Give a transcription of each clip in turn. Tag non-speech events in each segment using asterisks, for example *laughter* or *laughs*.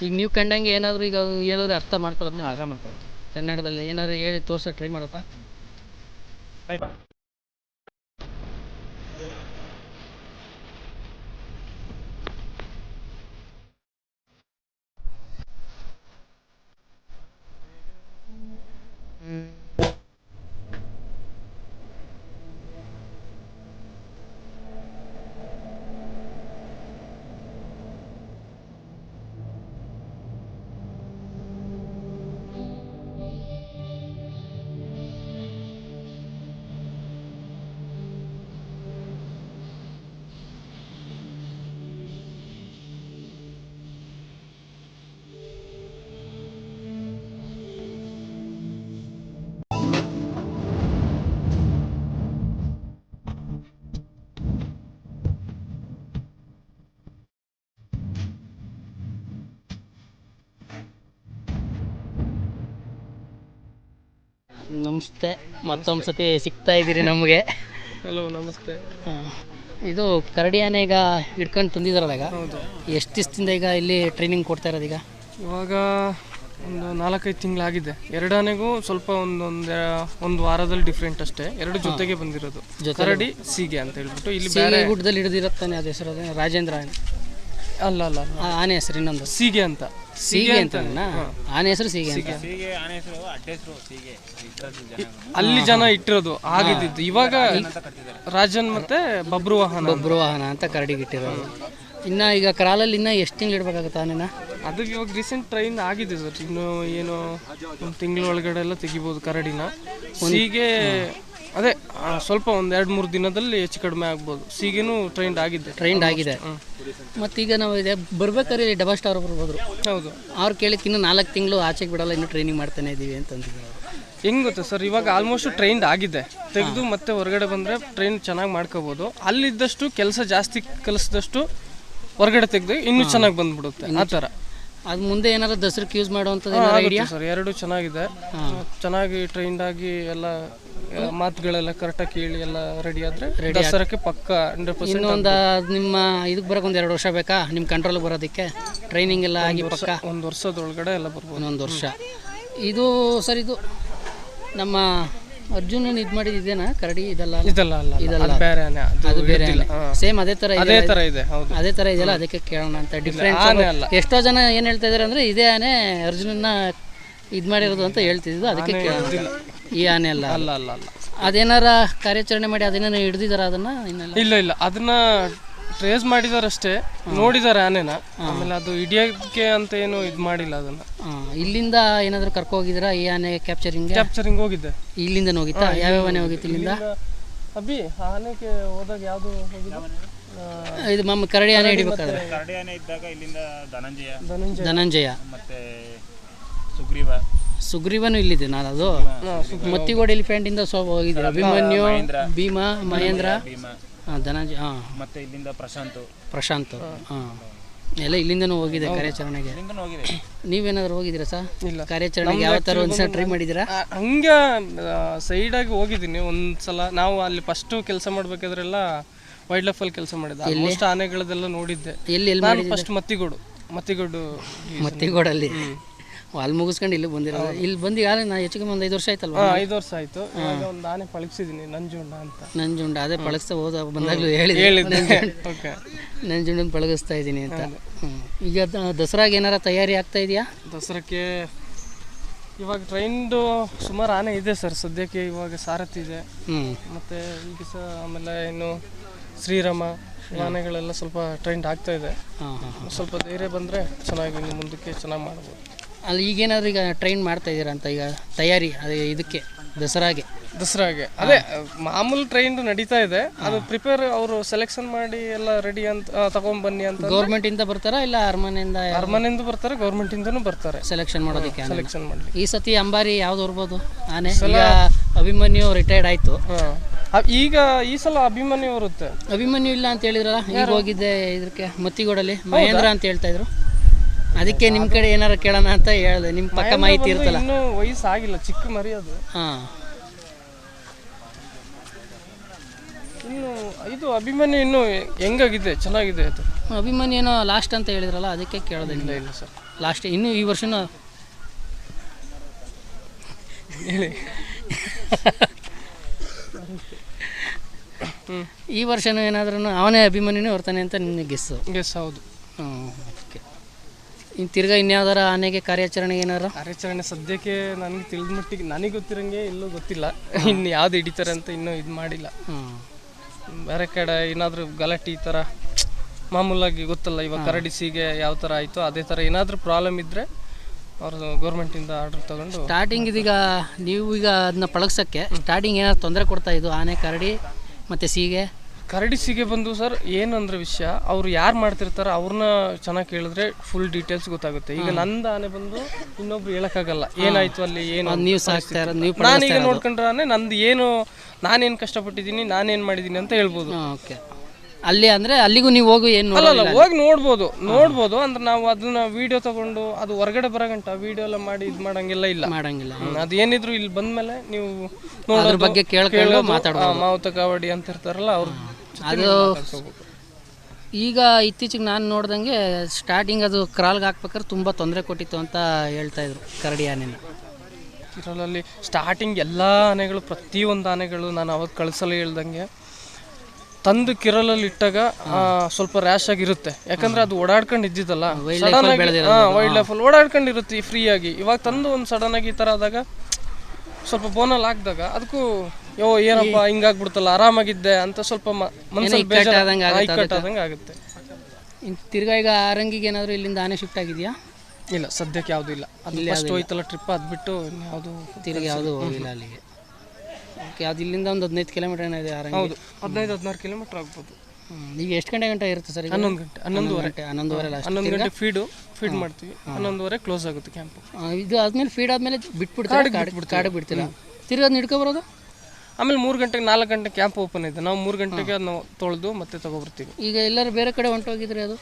ಈಗ ನೀವು ಕಂಡಂಗೆ ಏನಾದರೂ ಈಗ ಏನಾದರೂ ಅರ್ಥ ಮಾಡ್ಕೊಳ್ಳೋದು ನೀವು ಆರಾಮ ಮಾಡ್ಕೊಳ್ಳಿ ಕನ್ನಡದಲ್ಲಿ ಏನಾದ್ರು ಹೇಳಿ ತೋರ್ಸೋಕೆ ಟ್ರೈ ಮಾಡಪ್ಪ ನಮಸ್ತೆ. ಮತ್ತೊಂದು ಸತಿ ಸಿಗ್ತಾ ಇದ್ದೀರಿ ನಮಗೆ. ಹಲೋ ನಮಸ್ತೆ. ಇದು ಕರಡಿ ಆನೆ ಈಗ ಹಿಡ್ಕೊಂಡು ತಂದಿದ್ದಾರಲ್ಲ ಈಗ? ಎಷ್ಟು ದಿವಸದಿಂದ ಈಗ ಇಲ್ಲಿ ಟ್ರೈನಿಂಗ್ ಕೊಡ್ತಾ ಇರೋದು ಈಗ? ಇವಾಗ ಒಂದು ನಾಲ್ಕೈದು ತಿಂಗಳಾಗಿದೆ. ಎರಡನೇಗೂ ಸ್ವಲ್ಪ ಒಂದೊಂದು ಒಂದು ವಾರದಲ್ಲಿ ಡಿಫ್ರೆಂಟ್ ಅಷ್ಟೇ. ಎರಡು ಜೊತೆಗೆ ಬಂದಿರೋದು. ಕರಡಿ ಸೀಗೆ ಅಂತ ಹೇಳ್ಬಿಟ್ಟು. ಇಲ್ಲಿ ಬೇರೆ ಗುಡ್ಡದಲ್ಲಿ ಹಿಡಿದಿರತ್ತಾನೆ ಅದು ಹೆಸರು ರಾಜೇಂದ್ರ ಆನೆ ಅಲ್ಲ ಅಲ್ಲ ಅಲ್ಲ. ಆ ಆನೆ ಹೆಸರು ಇನ್ನೊಂದು. ಸೀಗೆ ಅಂತ. ಸೀಗೆ ಅಂತ ಆನೆ ಹೆಸರು ಸೀಗೆ ಅಂತ. ಅಲ್ಲಿ ಜನ ಇಟ್ಟಿರೋದು ಆಗಿದ್ದು ಇವಾಗ ರಾಜನ್ ಮತ್ತೆ ಬಬ್ರು ವಾಹನ ಬಬ್ರು ವಾಹನ ಅಂತ ಕರಡಿಗೆ ಇಟ್ಟಿರೋದು. ಇನ್ನು ಈಗ ಕ್ರಾಲಲ್ಲಿ ಇನ್ನ ಎಷ್ಟು ತಿಂಗಳು ಇಡ್ಬೇಕಾಗುತ್ತೆ ಆನೆನ? ಅದು ಇವಾಗ ರೀಸೆಂಟ್ ಟ್ರೈನ್ ಆಗಿದೆ ಸರ್. ಇನ್ನು ಏನು ಒಂದು ತಿಂಗಳ ಒಳಗಡೆ ಎಲ್ಲ ತೆಗಿಬೋದು ಕರಡಿನ. ಸೀಗೆ ಅದೇ ಆ, ಸ್ವಲ್ಪ ಒಂದು ಎರಡು ಮೂರು ದಿನದಲ್ಲಿ ಹೆಚ್ಚು ಕಡಿಮೆ ಆಗ್ಬೋದು. ಸೀಗೆನೂ ಟ್ರೈಂಡ್ ಆಗಿದೆ. ಟ್ರೈಂಡ್ ಆಗಿದೆ. ಮತ್ತೀಗ ನಾವು ಇದೆ ಬರ್ಬೇಕಾದ್ರೆ ಡಬಲ್ ಸ್ಟಾರ್ ಬರ್ಬೋದು. ಹೋದ್ರು ಹೌದು. ಅವ್ರು ಕೇಳಿಕ್ಕೆ ಇನ್ನು ನಾಲ್ಕು ತಿಂಗಳು ಆಚೆಗೆ ಬಿಡಲ್ಲ ಇನ್ನು ಟ್ರೈನಿಂಗ್ ಮಾಡ್ತಾನೆ ಇದ್ದೀವಿ ಅಂತ ಅಂತಿದ್ರು ಅವ್ರು. ಹೆಂಗ್ ಗೊತ್ತಾ ಸರ್? ಇವಾಗ ಆಲ್ಮೋಸ್ಟ್ ಟ್ರೈನ್ಡ್ ಆಗಿದೆ. ತೆಗೆದು ಮತ್ತೆ ಹೊರಗಡೆ ಬಂದರೆ ಟ್ರೈನ್ ಚೆನ್ನಾಗಿ ಮಾಡ್ಕೋಬೋದು. ಅಲ್ಲಿದ್ದಷ್ಟು ಕೆಲಸ ಜಾಸ್ತಿ ಕಲಿಸಿದಷ್ಟು ಹೊರಗಡೆ ತೆಗೆದು ಇನ್ನೂ ಚೆನ್ನಾಗಿ ಬಂದ್ಬಿಡುತ್ತೆ. ಆ ಥರ ಅದು ಮುಂದೆ ಏನಾರ ದಸರಕ್ಕೆ ಯೂಸ್ ಮಾಡುವಂಥದ್ದು ಐಡಿಯಾ ಸರ್ ಎರಡು ಚೆನ್ನಾಗಿದೆ. ಚೆನ್ನಾಗಿ ಟ್ರೈನ್ಡ್ ಆಗಿ ಎಲ್ಲ ಮಾತುಗಳೆಲ್ಲ ಕರೆಕ್ಟಾಗಿ ಕೇಳಿ ಎಲ್ಲ ರೆಡಿ ಆದ್ರೆ ದಸರಕ್ಕೆ ಪಕ್ಕ ಹಂಡ್ರೆಡ್ ಪರ್ಸೆಂಟ್ ಇನ್ನೊಂದು ನಿಮ್ಮ ಇದಕ್ಕೆ ಬರೋಕೆ ಒಂದು ಎರಡು ವರ್ಷ ಬೇಕಾ? ನಿಮ್ಮ ಕಂಟ್ರೋಲ್ ಬರೋದಕ್ಕೆ? ಟ್ರೈನಿಂಗ್ ಎಲ್ಲ ಆಗಿ ಪಕ್ಕ? ಒಂದು ವರ್ಷದೊಳಗಡೆ ಎಲ್ಲ ಬರ್ಬೋದು. ಒಂದೊಂದ್ ವರ್ಷ. ಇದು ಸರ್ ಇದು ನಮ್ಮ ಅರ್ಜುನನ್ ಇದು ಮಾಡಿದ ಇದೇನಾ? ಕರಡಿ ಇದಲ್ಲ ಇದಲ್ಲ ಅಲ್ಲ. ಇದಲ್ಲ. ಅದು ಬೇರೆ. ಸೇಮ್ ಅದೇ ತರ ಇದೆ ಅದೇ ತರ ಇದೆ ಹೌದು. ಅದೇ ಥರ ಇದೆಯಲ್ಲ? ಅದಕ್ಕೆ ಕೇಳೋಣ ಅಂತ. ಡಿಫ್ರೆನ್ಸ್ ಎಷ್ಟೋ ಜನ ಏನು ಹೇಳ್ತಾ ಇದಾರೆ ಅಂದ್ರೆ ಇದೇ ಆನೆ ಅರ್ಜುನನ್ನ ಇದ್ ಮಾಡಿರೋದು ಅಂತ ಹೇಳ್ತಿದ್ದು. ಅದಕ್ಕೆ ಕೇಳೋಣ. ಈ ಆನೆ ಅಲ್ಲ ಅಲ್ಲ ಅಲ್ಲ ಅಲ್ಲ. ಅದೇನಾರ ಕಾರ್ಯಾಚರಣೆ ಮಾಡಿ ಅದೇನಾರ ಹಿಡ್ದಿದಾರ ಅದನ್ನ ಇಲ್ಲ ಇಲ್ಲ. ಅದನ್ನ ಟ್ರೇಸ್ ಮಾಡಿದಾರಷ್ಟೇ ನೋಡಿದಾರೆ ಆನೆನ. ಆಮೇಲೆ ಅದು ಹಿಡಿಯೋಕ್ಕೆ ಅಂತ ಏನು ಇದು ಮಾಡಿಲ್ಲ ಅದನ್ನ. ಇಲ್ಲಿಂದ ಏನಾದರೂ ಕರ್ಕೊ ಹೋಗಿದ್ದೀರಾ ಈ ಆನೆ ಕ್ಯಾಪ್ಚರಿಂಗ್ ಕ್ಯಾಪ್ಚರಿಂಗ್ ಹೋಗಿದ್ದೆ. ಇಲ್ಲಿಂದ ಹೋಗಿತ್ತಾ? ಯಾವ್ಯಾವ ಆನೆ ಹೋಗಿತ್ತು ಇಲ್ಲಿಂದ? ಅಬ್ಬಿ ಆನೆಗೆ ಹೋದಾಗ ಯಾವುದು ಇದು ಮಮ್ಮ ಕರಡಿ ಆನೆ ಹಿಡಿಬೇಕಾದ್ರೆ. ಕರಡಿಯಾನೆ ಇದ್ದಾಗ ಇಲ್ಲಿಂದ ಧನಂಜಯ. ಧನಂಜಯ. ಧನಂಜಯ. ಮತ್ತೆ ಸುಗ್ರೀವ. ಸುಗ್ರೀವನು ಇಲ್ಲಿದೆ ನಾನು ಅದು. ಮತ್ತಿಗೋಡ್ ಎಲಿಫೆಂಟ್ ಇಂದ ಸೊ ಹೋಗಿದ್ದೆ ಅಭಿಮನ್ಯು ಭೀಮಾ ಮಹೇಂದ್ರ? ಧನಂಜಯ ಹಾಂ. ಮತ್ತೆ ಇಲ್ಲಿಂದ ಪ್ರಶಾಂತ್. ಪ್ರಶಾಂತ್ ಹಾಂ. ಎಲ್ಲ ಇಲ್ಲಿಂದನೂ ಹೋಗಿದೆ ಕಾರ್ಯಾಚರಣೆಗೆ. ಹೋಗಿದೆ. ನೀವೇನಾದ್ರು ಹೋಗಿದ್ದೀರಾ ಸರ್? ಇಲ್ಲ. ಕಾರ್ಯಾಚರಣೆಗೆ ಯಾವ ಥರ ಒಂದ್ಸಲ ಟ್ರೈ ಮಾಡಿದ್ದೀರಾ? ಹಂಗೆ ಸೈಡಾಗಿ ಹೋಗಿದ್ದೀನಿ. ಒಂದ್ಸಲ ನಾವು ಅಲ್ಲಿ ಫಸ್ಟು ಕೆಲಸ ಮಾಡ್ಬೇಕಾದ್ರೆಲ್ಲ ವೈಲ್ಡ್ ಲೈಫಲ್ಲಿ ಕೆಲಸ ಮಾಡಿದ್ದೆ. ಆಲ್ಮೋಸ್ಟ್ ಆನೆಗಳದೆಲ್ಲ ನೋಡಿದ್ದೆ. ಎಲ್ಲಿ ಎಲ್ಲಿ ಫಸ್ಟ್ ಮತ್ತಿಗೋಡು. ಮತ್ತಿಗೋಡು ಮತ್ತಿಗೋಡಲ್ಲಿ. ಅಲ್ಲಿ ಮುಗಿಸ್ಕೊಂಡು ಇಲ್ಲಿ ಬಂದಿರೋದು. ಇಲ್ಲಿ ಬಂದು ಯಾರು ನಾ ಹೆಚ್ಚಿಗೆ ಒಂದು ಐದು ವರ್ಷ ಆಯ್ತಲ್ವಾ ಐದು ವರ್ಷ ಆಯ್ತು. ಇವಾಗ ಒಂದು ಆನೆ ಪಳಗಿಸಿದೀನಿ ನಂಜುಂಡ ಅಂತ. ನಂಜುಂಡ ಅದೇ ಪಳಗಿಸ್ತಾ ಹೋದ ಬಂದಾಗಲೂ ಹೇಳಿದೆ. ಓಕೆ. ನಂಜುಂಡನ ಪಳಗಿಸ್ತಾ ಇದ್ದೀನಿ ಅಂತ. ಈಗ ದಸರಾಗೆ ಏನಾರ ತಯಾರಿ ಆಗ್ತಾ ಇದೆಯಾ? ದಸರಕ್ಕೆ ಇವಾಗ ಟ್ರೈನ್ದು ಸುಮಾರು ಆನೆ ಇದೆ ಸರ್. ಸದ್ಯಕ್ಕೆ ಇವಾಗ ಸಾರಥಿ ಇದೆ. ಮತ್ತೆ ಈಗ ಸಹ ಆಮೇಲೆ ಇನ್ನು ಶ್ರೀರಾಮ ಆನೆಗಳೆಲ್ಲ ಸ್ವಲ್ಪ ಟ್ರೈಂಡ್ ಆಗ್ತಾ ಇದೆ. ಸ್ವಲ್ಪ ಧೈರ್ಯ ಬಂದರೆ ಚೆನ್ನಾಗಿ ಇನ್ನು ಮುಂದಕ್ಕೆ ಚೆನ್ನಾಗಿ ಮಾಡ್ಬೋದು. ಅಲ್ಲಿ ಈಗೇನಾದ್ರು ಈಗ ಟ್ರೈನ್ ಮಾಡ್ತಾ ಇದ್ದೀರಾ ಅಂತ ಈಗ ತಯಾರಿ ಅದೇ ಇದಕ್ಕೆ ದಸರಾಗೆ? ದಸರಾಗೆ. ಅದೇ ಮಾಮೂಲಿ ಟ್ರೈನ್ ನಡೀತಾ ಇದೆ. ಅದು ಪ್ರಿಪೇರ್ ಅವರು ಸೆಲೆಕ್ಷನ್ ಮಾಡಿ ಎಲ್ಲ ರೆಡಿ ಅಂತ ತಗೊಂಡ್ ಬನ್ನಿ ಅಂತ ಗೌರ್ಮೆಂಟಿಂದ ಬರ್ತಾರಾ ಇಲ್ಲ ಅರಮನೆಯಿಂದ ಅರಮನೆಯಿಂದ ಬರ್ತಾರೆ ಗೌರ್ಮೆಂಟಿಂದನೂ ಬರ್ತಾರೆ. ಸೆಲೆಕ್ಷನ್ ಮಾಡೋದಕ್ಕೆ ಸೆಲೆಕ್ಷನ್ ಮಾಡಿ ಈ ಸತಿ ಅಂಬಾರಿ ಯಾವ್ದು ಬರ್ಬೋದು? ಆನೆ? ಅಭಿಮನ್ಯು ರಿಟೈರ್ಡ್ ಆಯ್ತು. ಈಗ ಈ ಸಲ ಅಭಿಮನ್ಯು ಬರುತ್ತೆ. ಅಭಿಮನ್ಯು ಇಲ್ಲ ಅಂತ ಹೇಳಿದ್ರಲ್ಲ ಈಗ ಹೋಗಿದ್ದೆ ಇದಕ್ಕೆ ಮತ್ತಿಗೋಡಲ್ಲಿ ಮಹೇಂದ್ರ ಅಂತ ಹೇಳ್ತಾ ಇದ್ರು. ಅದಕ್ಕೆ ನಿಮ್ಮ ಕಡೆ ಏನಾರ ಕೇಳೋಣ ಅಂತ ಹೇಳ್ದೆ. ನಿಮ್ಮ ಪಕ್ಕ ಮಾಹಿತಿ ಇರ್ತಲ್ಲ. ಇನ್ನೂ ವಯಸ್ಸಾಗಿಲ್ಲ ಚಿಕ್ಕ ಮರಿ ಅದು. ಹಾಂ. ಇನ್ನು ಇದು ಅಭಿಮಾನಿ ಇನ್ನು ಹೆಂಗಾಗಿದೆ ಚೆನ್ನಾಗಿದೆ ಅದು. ಅಭಿಮಾನಿ ಏನೋ ಲಾಸ್ಟ್ ಅಂತ ಹೇಳಿದ್ರಲ್ಲ ಅದಕ್ಕೆ ಕೇಳಿದೆ ಇಲ್ಲ ಇಲ್ಲ ಸರ್. ಲಾಸ್ಟ್ ಇನ್ನು ಈ ವರ್ಷನೂ ಹೇಳಿ. ಈ ವರ್ಷನೂ ಏನಾದ್ರೂ ಅವನೇ ಅಭಿಮಾನಿನೇ ಬರ್ತಾನೆ ಅಂತ ನಿನ್ನ ಗೆಸ್ಸು ಗೆಸ್ ಹೌದು. ಇನ್ನು ತಿರ್ಗಾ ಇನ್ಯಾವ್ದಾರ ಆನೆಗೆ ಕಾರ್ಯಾಚರಣೆ ಏನಾರ? ಕಾರ್ಯಾಚರಣೆ ಸದ್ಯಕ್ಕೆ ನನಗೆ ತಿಳಿದ ಮಟ್ಟಿಗೆ ನನಗೆ ಗೊತ್ತಿರಂಗೆ ಎಲ್ಲೂ ಗೊತ್ತಿಲ್ಲ. ಇನ್ನು ಯಾವ್ದು ಹಿಡಿತಾರೆ ಅಂತ ಇನ್ನೂ ಇದು ಮಾಡಿಲ್ಲ. ಬೇರೆ ಕಡೆ ಏನಾದರೂ ಗಲಾಟೆ ಈ ಥರ ಮಾಮೂಲಾಗಿ ಗೊತ್ತಲ್ಲ ಇವಾಗ ಕರಡಿಸಿಗೆ ಯಾವ ಥರ ಆಯಿತು ಅದೇ ಥರ ಏನಾದರೂ ಪ್ರಾಬ್ಲಮ್ ಇದ್ದರೆ ಅವರು ಗೌರ್ಮೆಂಟಿಂದ ಆರ್ಡರ್ ತಗೊಂಡು ಸ್ಟಾರ್ಟಿಂಗ್ ಇದೀಗ ನೀವು ಈಗ ಅದನ್ನ ಪಳಗ್ಸೋಕ್ಕೆ ಸ್ಟಾರ್ಟಿಂಗ್ ಏನಾದ್ರು ತೊಂದರೆ ಕೊಡ್ತಾ ಇದು ಆನೆ ಕರಡಿ ಮತ್ತು ಸೀಗೆ? ಕರಡಿ ಸೀಗೆ ಬಂದು ಸರ್ ಏನಂದ್ರೆ ವಿಷಯ ಅವ್ರು ಯಾರು ಮಾಡ್ತಿರ್ತಾರೆ ಅವ್ರನ್ನ ಚೆನ್ನಾಗಿ ಕೇಳಿದ್ರೆ ಫುಲ್ ಡೀಟೇಲ್ಸ್ ಗೊತ್ತಾಗುತ್ತೆ. ಈಗ ನಂದು ಆನೆ ಬಂದು ಇನ್ನೊಬ್ರು ಹೇಳಕ್ಕಾಗಲ್ಲ. ಏನಾಯ್ತು ಅಲ್ಲಿ ಏನು ನೀವು ಸಾಕ್ತಾ ಇರೋದು ನೀವು ನಾನೀಗ ನೋಡ್ಕೊಂಡ್ರೆ ನಂದು ಏನು ನಾನೇನು ಕಷ್ಟಪಟ್ಟಿದ್ದೀನಿ ನಾನೇನು ಮಾಡಿದ್ದೀನಿ ಅಂತ ಹೇಳ್ಬೋದು. ಓಕೆ. ಅಲ್ಲಿ ಅಂದ್ರೆ ಅಲ್ಲಿಗೂ ನೀವು ಹೋಗು ಏನು ಅಲ್ಲ ಅಲ್ಲ ಹೋಗಿ ನೋಡ್ಬೋದು. ನೋಡ್ಬೋದು ಅಂದ್ರೆ ನಾವು ಅದನ್ನ ವಿಡಿಯೋ ತಗೊಂಡು ಅದು ಹೊರಗಡೆ ಬರಗಂಟ ವಿಡಿಯೋ ಎಲ್ಲ ಮಾಡಿ ಇದು ಮಾಡಂಗಿಲ್ಲ ಇಲ್ಲ. ಮಾಡಂಗಿಲ್ಲ ಅದು ಏನಿದ್ರು ಇಲ್ಲಿ ಬಂದ್ಮೇಲೆ ನೀವು ಅದ್ರ ನೋಡೋದು ಬಗ್ಗೆ ಕೇಳ್ಕೊಂಡು ಮಾತಾಡೋ ಮಾತಾಡೋದು ಮಾವುತ ಕಾವಡಿ ಅಂತ ಇರ್ತಾರಲ್ಲ ಅವ್ರು. ಅದು ಈಗ ಇತ್ತೀಚೆಗೆ ನಾನು ನೋಡ್ದಂಗೆ ಸ್ಟಾರ್ಟಿಂಗ್ ಅದು ಕ್ರಾಲ್ಗೆ ಹಾಕ್ಬೇಕಾದ್ರೆ ತುಂಬ ತೊಂದರೆ ಕೊಟ್ಟಿತ್ತು ಅಂತ ಹೇಳ್ತಾ ಇದ್ರು ಕರಡಿ ಆನೆನ. ಕಿರಲಲ್ಲಿ ಸ್ಟಾರ್ಟಿಂಗ್ ಎಲ್ಲ ಆನೆಗಳು ಪ್ರತಿಯೊಂದು ಆನೆಗಳು ನಾನು ಅವಾಗ ಕಳಿಸಲು ಹೇಳ್ದಂಗೆ ತಂದು ಕಿರಲಲ್ಲಿ ಇಟ್ಟಾಗ ಸ್ವಲ್ಪ ರ್ಯಾಶ್ ಆಗಿರುತ್ತೆ ಯಾಕಂದ್ರೆ ಅದು ಓಡಾಡ್ಕೊಂಡು ಇದ್ದಿದ್ದಲ್ಲ. ವೈಲ್ಡ್ ಲೈಫ್ ಲೈಫಲ್ಲಿ ಓಡಾಡ್ಕೊಂಡಿರುತ್ತೆ ಫ್ರೀ ಆಗಿ. ಇವಾಗ ತಂದು ಒಂದು ಸಡನ್ ಆಗಿ ಈ ಥರ ಆದಾಗ ಸ್ವಲ್ಪ ಬೋನಲ್ಲಿ ಹಾಕಿದಾಗ ಅದಕ್ಕೂ ಯೋ ಏನಪ್ಪ ಹಿಂಗಾಗ್ಬಿಡ್ತಲ್ಲ ಆರಾಮಾಗಿದ್ದೆ ಅಂತ ಸ್ವಲ್ಪ ಬೇಜಾರ್ ಆಗುತ್ತೆ. ಇನ್ನು ತಿರ್ಗಾ ಈಗ ಆರಂಗಿಗೆ ಏನಾದರೂ ಇಲ್ಲಿಂದ ಆನೆ ಶಿಫ್ಟ್ ಆಗಿದೆಯಾ? ಇಲ್ಲ ಸದ್ಯಕ್ಕೆ ಯಾವುದೂ ಇಲ್ಲ. ಅಲ್ಲಿ ಫಸ್ಟ್ ಹೋಯ್ತಲ್ಲ ಟ್ರಿಪ್ ಅದ್ಬಿಟ್ಟು ಯಾವುದು ತಿರ್ಗಿ ಯಾವ್ದು ಹೋಗಿಲ್ಲ ಅಲ್ಲಿಗೆ. ಓಕೆ ಅದು ಇಲ್ಲಿಂದ ಒಂದು ಹದಿನೈದು ಕಿಲೋಮೀಟರ್ ಏನಿದೆ ಆರಂಗಿ ಹೌದು ಹದಿನೈದು ಹದಿನಾರು ಕಿಲೋಮೀಟರ್ ಆಗ್ಬೋದು. ಈಗ ಎಷ್ಟು ಗಂಟೆ ಗಂಟೆ ಇರುತ್ತೆ ಸರ್ ಹನ್ನೊಂದು ಗಂಟೆ ಹನ್ನೊಂದುವರೆ. ಗಂಟೆ ಹನ್ನೊಂದುವರೆ ಲಾಸ್ಟ್ ಹನ್ನೊಂದು ಗಂಟೆ ಫೀಡು ಫೀಡ್ ಮಾಡ್ತೀವಿ. ಹನ್ನೊಂದುವರೆ ಕ್ಲೋಸ್ ಆಗುತ್ತೆ ಕ್ಯಾಂಪ್ ಇದು ಆದ್ಮೇಲೆ ಫೀಡ್ ಆದ್ಮೇಲೆ ಬಿಟ್ಬಿಡ್ತಾರೆ? ಕಾಡು ಬಿಡ್ತೀರಾ? ತಿರ್ಗಿ ಅದನ್ನ ಹಿಡ್ಕೊಬರೋದು ಆಮೇಲೆ ಮೂರು ಗಂಟೆಗೆ ನಾಲ್ಕು ಗಂಟೆ ಕ್ಯಾಂಪ್ ಓಪನ್ ಇದೆ ನಾವು ಮೂರು ಗಂಟೆಗೆ ಅದನ್ನ ತೊಳೆದು ಮತ್ತೆ ತಗೊಬರ್ತೀವಿ. ಈಗ ಎಲ್ಲರೂ ಬೇರೆ ಕಡೆ ಹೊಂಟೋಗಿದ್ರೆ ಅದು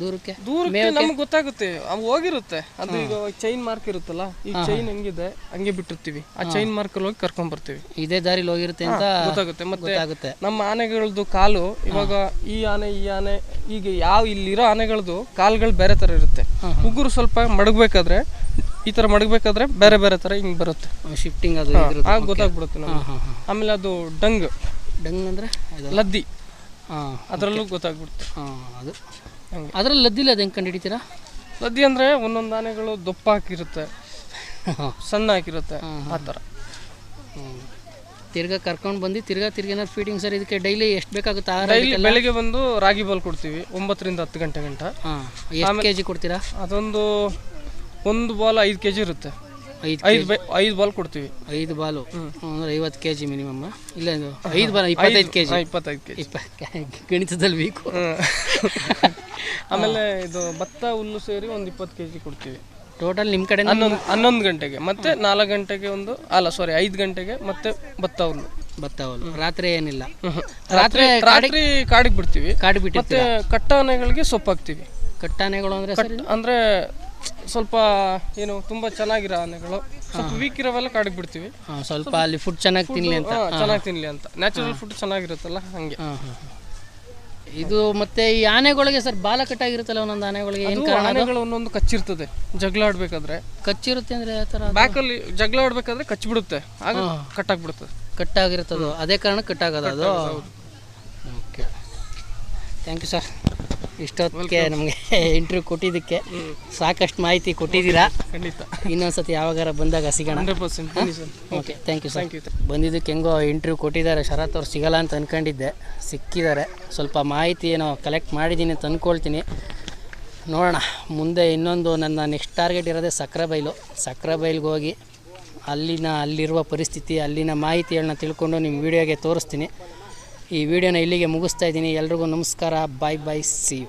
ದೂರಕ್ಕೆ? ದೂರಕ್ಕೆ ನಮ್ಗೆ ಗೊತ್ತಾಗುತ್ತೆ. ಅವು ಹೋಗಿರುತ್ತೆ. ಅದು ಈಗ ಚೈನ್ ಮಾರ್ಕ್ ಇರುತ್ತಲ್ಲ ಈ ಚೈನ್ ಹೆಂಗಿದೆ ಹಂಗೆ ಬಿಟ್ಟಿರ್ತೀವಿ. ಆ ಚೈನ್ ಮಾರ್ಕಲ್ಲಿ ಹೋಗಿ ಕರ್ಕೊಂಡ್ ಬರ್ತೀವಿ. ಇದೇ ದಾರಿಲಿ ಹೋಗಿರುತ್ತೆ ಅಂತ ಗೊತ್ತಾಗುತ್ತೆ. ಮತ್ತೆ ಆಗುತ್ತೆ ನಮ್ಮ ಆನೆಗಳದ್ದು ಕಾಲು ಇವಾಗ ಈ ಆನೆ ಈ ಆನೆ ಈಗ ಯಾವ ಇಲ್ಲಿರೋ ಆನೆಗಳದ್ದು ಕಾಲ್ಗಳು ಬೇರೆ ತರ ಇರುತ್ತೆ. ಉಗುರು ಸ್ವಲ್ಪ ಮಡಗಬೇಕಾದ್ರೆ ಈ ಥರ ಮಡಗಬೇಕಾದ್ರೆ ಬೇರೆ ಬೇರೆ ಥರ ಹಿಂಗೆ ಬರುತ್ತೆ. ಶಿಫ್ಟಿಂಗ್ ಅದು ಆಗ ಗೊತ್ತಾಗ್ಬಿಡುತ್ತೆ ನಮ್ಗೆ. ಆಮೇಲೆ ಅದು ಡಂಗ್. ಡಂಗ್ ಅಂದರೆ ಅದು? ಲದ್ದಿ. ಹಾಂ ಅದರಲ್ಲೂ ಗೊತ್ತಾಗ್ಬಿಡುತ್ತೆ. ಹಾಂ ಅದು. ಇಲ್ಲ ಅದ್ರಲ್ಲಿ ಲದ್ದಿಲ್ಲ ಅದು ಹೆಂಗೆ ಕಂಡುಹಿಡಿತೀರಾ ಲದ್ದಿ ಅಂದರೆ ಒಂದೊಂದು ಆನೆಗಳು ದೊಪ್ಪ ಹಾಕಿರುತ್ತೆ. ಸಣ್ಣ ಹಾಕಿರುತ್ತೆ. ಆ ಥರ ತಿರ್ಗಾ ಕರ್ಕೊಂಡು ಬಂದು ತಿರ್ಗಾ ತಿರ್ಗಿನ ಫೀಡಿಂಗ್ ಸರ್ ಇದಕ್ಕೆ ಡೈಲಿ ಎಷ್ಟು ಬೇಕಾಗುತ್ತೆ ಡೈಲಿ ಬೆಳಿಗ್ಗೆ ಬಂದು ರಾಗಿ ಬಾಲ್ ಕೊಡ್ತೀವಿ ಒಂಬತ್ತರಿಂದ ಹತ್ತು ಗಂಟೆ ಗಂಟೆ. ಹಾಂ ಎಷ್ಟು ಕೆ ಜಿ ಕೊಡ್ತೀರಾ? ಅದೊಂದು ಒಂದು ಬಾಲ್ ಐದು ಕೆ ಜಿ ಇರುತ್ತೆ. ಐದು ಐದು ಬೈ ಐದು ಬಾಲ್ ಕೊಡ್ತೀವಿ. ಐದು ಬಾಲು? ಅಂದ್ರೆ ಐವತ್ತು ಕೆ ಜಿ ಮಿನಿಮಮ್. ಇಲ್ಲ ಇದು ಐದು ಬಾಲ್ ಇಪ್ಪತ್ತೈದು ಕೆ ಜಿ ಇಪ್ಪತ್ತೈದು ಕೆ ಜಿ *laughs* ಗಣಿತದಲ್ಲಿ ವೀಕು *laughs* ಆಮೇಲೆ ಇದು ಭತ್ತ ಹುಲ್ಲು ಸೇರಿ ಒಂದು ಇಪ್ಪತ್ತು ಕೆ ಜಿ ಕೊಡ್ತೀವಿ. ಟೋಟಲ್ ನಿಮ್ಮ ಕಡೆ ಹನ್ನೊಂದು ಹನ್ನೊಂದು ಗಂಟೆಗೆ. ಮತ್ತೆ ನಾಲ್ಕು ಗಂಟೆಗೆ ಒಂದು ಅಲ್ಲ ಸಾರಿ ಐದು ಗಂಟೆಗೆ ಮತ್ತೆ ಭತ್ತ ಹುಲ್ಲು. ಭತ್ತ ಹುಲ್ಲು. ರಾತ್ರಿ ಏನಿಲ್ಲ. ರಾತ್ರಿ ರಾತ್ರಿ ಕಾಡಿಗೆ ಬಿಡ್ತೀವಿ. ಕಾಡಿಗೆ ಬಿಟ್ಟು ಮತ್ತೆ ಕಟ್ಟಾನೆಗಳಿಗೆ ಸೊಪ್ಪು ಹಾಕ್ತೀವಿ ಕಟ್ಟಾನೆಗಳು ಅಂದರೆ ಅಂದ್ರೆ ಸ್ವಲ್ಪ ಏನು ತುಂಬಾ ಚೆನ್ನಾಗಿರೋ ಆನೆಗಳು. ಸ್ವಲ್ಪ ವೀಕ್ ಇರೋವೆಲ್ಲ ಕಾಡಿಗೆ ಬಿಡ್ತೀವಿ ಹಾಂ ಸ್ವಲ್ಪ ಅಲ್ಲಿ ಫುಡ್ ಚೆನ್ನಾಗಿ ತಿನ್ಲಿ ಅಂತ. ಚೆನ್ನಾಗಿ ತಿನ್ಲಿ ಅಂತ. ನ್ಯಾಚುರಲ್ ಫುಡ್ ಚೆನ್ನಾಗಿರುತ್ತಲ್ಲ ಹಂಗೆ. ಇದು ಮತ್ತೆ ಈ ಆನೆಗಳಿಗೆ ಸರ್ ಬಾಲ ಕಟ್ಟಾಗಿರುತ್ತಲ್ಲ ಒಂದೊಂದು ಆನೆಗಳಿಗೆ ಏನು ಕಾರಣ ಆನೆಗಳು ಒಂದೊಂದು ಕಚ್ಚಿರ್ತದೆ ಜಗಳ ಆಡ್ಬೇಕಾದ್ರೆ ಕಚ್ಚಿರುತ್ತೆ ಅಂದ್ರೆ ಯಾವ ಥರ ಬ್ಯಾಕಲ್ಲಿ ಜಗಳ ಆಡ್ಬೇಕಾದ್ರೆ ಕಚ್ಚಿಬಿಡುತ್ತೆ ಆಗ ಕಟ್ಟಾಗ್ಬಿಡುತ್ತೆ ಕಟ್ಟಾಗಿರುತ್ತದು ಅದೇ ಕಾರಣ ಕಟ್ಟಾಗದ ಅದು? ಓಕೆ ಥ್ಯಾಂಕ್ ಯು ಸರ್ ಇಷ್ಟೊತ್ತಿಗೆ ನಮಗೆ ಇಂಟರ್ವ್ಯೂ *laughs* ಕೊಟ್ಟಿದ್ದಕ್ಕೆ ಸಾಕಷ್ಟು ಮಾಹಿತಿ ಕೊಟ್ಟಿದ್ದೀರಾ? ಖಂಡಿತ. ಇನ್ನೊಂದ್ಸತಿ ಯಾವಾಗಾರ ಬಂದಾಗ ಸಿಗೋಣ. Hundred percent okay thank you sir thank you ಬಂದಿದ್ದಕ್ಕೆ ಹೆಂಗೋ ಇಂಟರ್ವ್ಯೂ ಕೊಟ್ಟಿದ್ದಾರೆ. ಶರತ್ ಅವ್ರು ಸಿಗಲ್ಲ ಅಂತ ಅಂದ್ಕೊಂಡಿದ್ದೆ ಸಿಕ್ಕಿದ್ದಾರೆ. ಸ್ವಲ್ಪ ಮಾಹಿತಿ ಏನೋ ಕಲೆಕ್ಟ್ ಮಾಡಿದ್ದೀನಿ ಅಂತ ಅಂದ್ಕೊಳ್ತೀನಿ ನೋಡೋಣ. ಮುಂದೆ ಇನ್ನೊಂದು ನನ್ನ ನೆಕ್ಸ್ಟ್ ಟಾರ್ಗೆಟ್ ಇರೋದೇ ಸಕ್ಕರೆ ಬೈಲ್ಗೆ ಹೋಗಿ ಅಲ್ಲಿನ ಅಲ್ಲಿರುವ ಪರಿಸ್ಥಿತಿ ಅಲ್ಲಿನ ಮಾಹಿತಿಗಳನ್ನ ತಿಳ್ಕೊಂಡು ನಿಮ್ಮ ವಿಡಿಯೋಗೆ ತೋರಿಸ್ತೀನಿ. ಈ ವಿಡಿಯೋನ ಇಲ್ಲಿಗೆ ಮುಗಿಸ್ತಾ ಇದ್ದೀನಿ. ಎಲ್ರಿಗೂ ನಮಸ್ಕಾರ. ಬಾಯ್ ಬಾಯ್ ಸಿ ಯು